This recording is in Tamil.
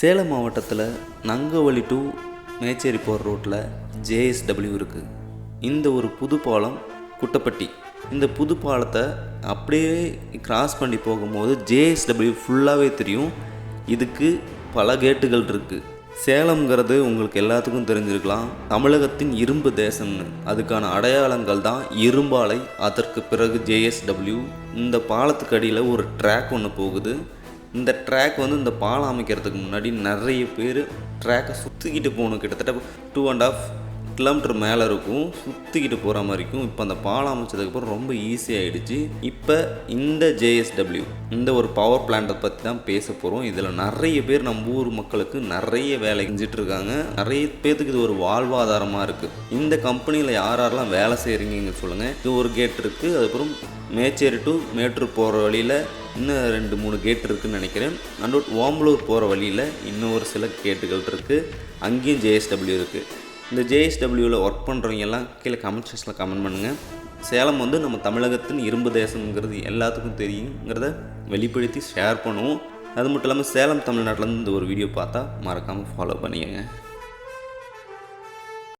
சேலம் மாவட்டத்தில் நங்கவழி டு மேச்சேரி போகிற ரோட்டில் ஜேஎஸ்டபிள்யூ இருக்குது இந்த ஒரு புது பாலம் குட்டப்பட்டி. இந்த புது பாலத்தை அப்படியே கிராஸ் பண்ணி போகும்போது ஜேஎஸ்டபிள்யூ ஃபுல்லாகவே தெரியும். இதுக்கு பல கேட்டுகள் இருக்குது சேலம்ங்கிறது உங்களுக்கு எல்லாத்துக்கும் தெரிஞ்சிருக்கலாம். தமிழகத்தின் இரும்பு தேசம்னு. அதுக்கான அடையாளங்கள் தான் இரும்பாலை. அதற்கு பிறகு ஜேஎஸ்டபிள்யூ இந்த பாலத்துக்கு அடியில் ஒரு ட்ராக் ஒன்று போகுது. இந்த ட்ராக் வந்து இந்த பாலம் அமைக்கிறதுக்கு முன்னாடி நிறைய பேர் ட்ராக்கை சுற்றிக்கிட்டு போகணும் கிட்டத்தட்ட டூ அண்ட் ஆஃப் கிலோமீட்டர் மேலே இருக்கும். சுற்றிக்கிட்டு போகிற மாதிரி இருக்கும். இப்போ அந்த பாலம் அமைச்சதுக்கப்புறம் ரொம்ப ஈஸியாகிடுச்சு இப்போ இந்த ஜேஎஸ்டபிள்யூ இந்த ஒரு பவர் பிளான்ட்டை பற்றி தான் பேச போகிறோம் இதில் நிறைய பேர் நம்ம ஊர் மக்களுக்கு நிறைய வேலை செஞ்சிட்ருக்காங்க நிறைய பேர்த்துக்கு இது ஒரு வாழ்வாதாரமாக இருக்குது இந்த கம்பெனியில் யார் யாரெல்லாம் வேலை செய்கிறீங்க சொல்லுங்கள் இது ஒரு கேட் இருக்குது அதுக்கப்புறம் மேச்சேரி டு மேட்டூர் போகிற வழியில் இன்னும் ரெண்டு மூணு கேட் இருக்குதுன்னு நினைக்கிறேன். அண்ட் ஓம்பலூர் போகிற வழியில் இன்னும் ஒரு சில கேட்டுகள் இருக்குது அங்கேயும் ஜேஎஸ்டபிள்யூ இருக்குது இந்த ஜேஎஸ்டபிள்யூவில் ஒர்க் பண்ணுறவங்க எல்லாம் கீழே கமெண்ட் செக்ஷனில் கமெண்ட் பண்ணுங்கள் சேலம் வந்து நம்ம தமிழகத்தின் இரும்பு தேசம்ங்கிறது எல்லாத்துக்கும் தெரியுங்கிறத வெளிப்படுத்தி ஷேர் பண்ணுவோம். அது மட்டும் இல்லாமல் சேலம் தமிழ்நாட்டிலேருந்து இந்த ஒரு வீடியோ பார்த்தா மறக்காமல் ஃபாலோ பண்ணிக்கங்க.